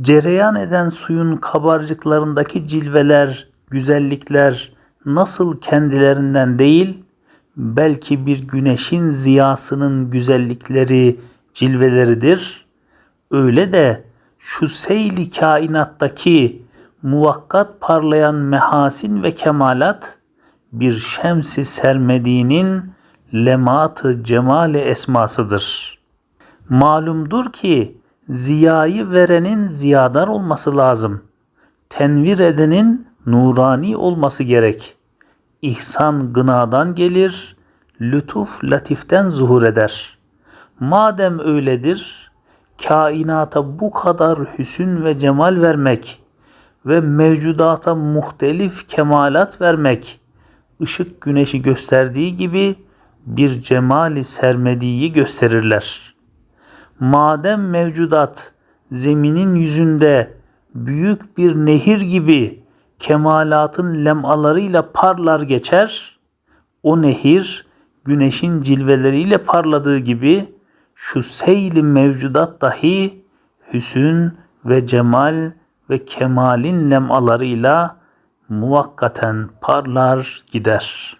Cereyan eden suyun kabarcıklarındaki cilveler, güzellikler nasıl kendilerinden değil, belki bir güneşin ziyasının güzellikleri, cilveleridir. Öyle de şu seyli kainattaki muvakkat parlayan mehasin ve kemalat bir şemsi sermediğinin lematı cemali esmasıdır. Malumdur ki ziyayı verenin ziyadar olması lazım. Tenvir edenin nurani olması gerek. İhsan gınadan gelir, lütuf latiften zuhur eder. Madem öyledir, kainata bu kadar hüsün ve cemal vermek ve mevcudata muhtelif kemalat vermek, ışık güneşi gösterdiği gibi bir cemali sermediği gösterirler. Madem mevcudat zeminin yüzünde büyük bir nehir gibi kemalatın lemalarıyla parlar geçer, o nehir güneşin cilveleriyle parladığı gibi şu seyli mevcudat dahi hüsün ve cemal ve kemalin lemalarıyla muvakkaten parlar gider.''